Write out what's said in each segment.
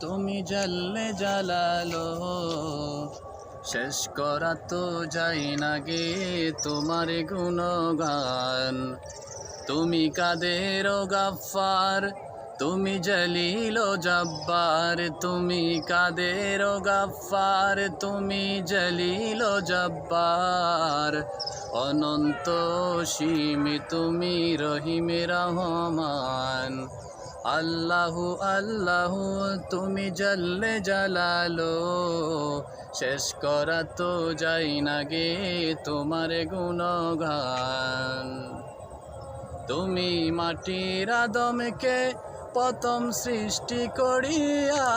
তুমি জাল্লে জালালো। শেষ করা তো যাই না গে তোমার গুণগান। তুমি কাদের গাফার তুমি জলিল জব্বার। তুমি কাদের গাফার তুমি জলিল জব্বার। অনন্ত সীমি তুমি রহিমে রহমান। আল্লাহু আল্লাহু, তুমি জল্লে জালালো। শেষ করা তো যাই না গে তোমার গুণগান। তুমি মাটির আদমকে প্রথম সৃষ্টি করিয়া,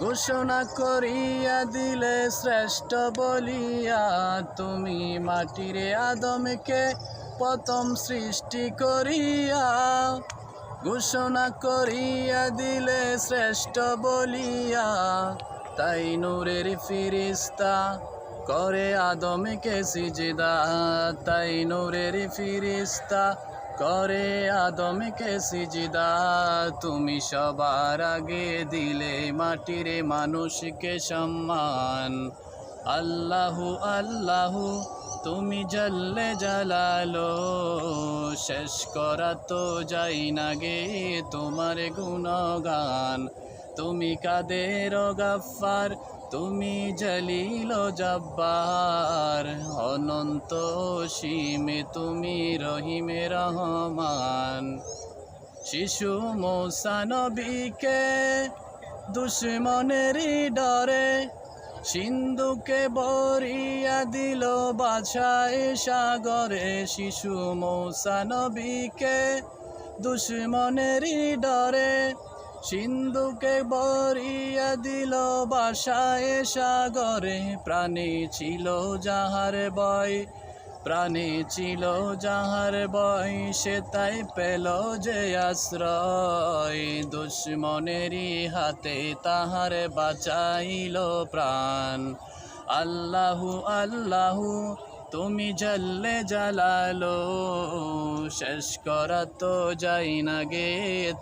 ঘোষণা করিয়া দিলে শ্রেষ্ঠ বলিয়া, তুমি মাটির আদমকে প্রথম সৃষ্টি করিয়া ঘোষণা করিয়া দিলে শ্রেষ্ঠ বলিয়া, তাই নূরের ফিরিস্তা করে আদমকে সিজদা। তাই নূরের ফিরিস্তা করে আদমকে সিজদা। তুমি সবার আগে দিলে মাটির মানুষকে সম্মান। আল্লাহু আল্লাহু, তুমি জল্লে জালালো। শেষ করা তো যাই না গে, তোমার গুণগান। তুমি কাদের গাফার তুমি জলিল জব্বার। অনন্ত সীমে তুমি রহিমে রহমান। শিশু মৌসানবীকে দুশ্মনেরই ডরে সিন্ধুকে বরিয়া দিল বাছায় সাগরে শিশু মৌসানবীকে দুশ্মনেরই ডরে। সিন্ধুকে বরিয়া দিল বাসায় সাগরে প্রাণী ছিল যাহার বয়। প্রাণী ছিল যাহার বয় সে তাই পেল যে আশ্রয়। দুশ্মনেরই হাতে তাহার বাঁচাইল প্রাণ। আল্লাহু আল্লাহু, তুমি জল্লে জালালো। শেষ করা তো যাই না গে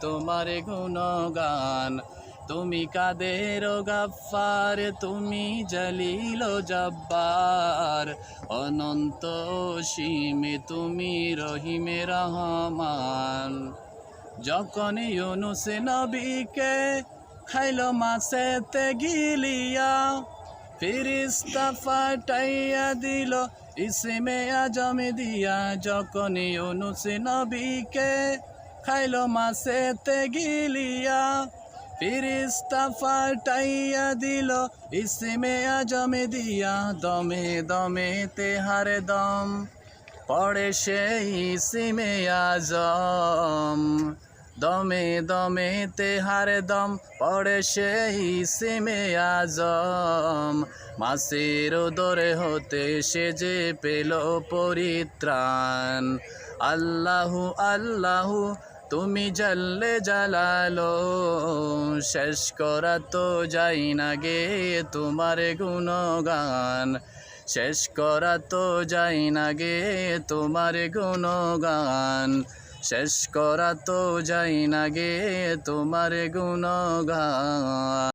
তোমার গুণগান। তুমি কাদের গাফার তুমি জলিল জব্বার। অনন্ত সীমে, তুমি রহিমে রহমান। যখন ইউনুস নবীকে খাইল মাসেতে গিলিয়া ফিরিস্তা ফাটাইয়া দিল ইসমে আজমে দিয়া। যখন ইউনুস নবীকে খাইল মাসেতে গিলিয়া ফিরিস্তা ফাটাইয়া দিল ইসমে আজমে দিয়া, দমে দমে তেহার দম। পড়ে সেই ইসমে আজম দমে দমে তেহার দম। পড়ে সেই ইসমে আজম মাসের দরে হতে সে যে পেল পরিত্রাণ। আল্লাহু আল্লাহু তুমি জল্লে জালালো শেষ করা তো যাই না গে তোমার গুণগান। শেষ করা তো যাই না গে তোমার গুণগান। শেষ করা তো যাই না গে তোমার গুণগান।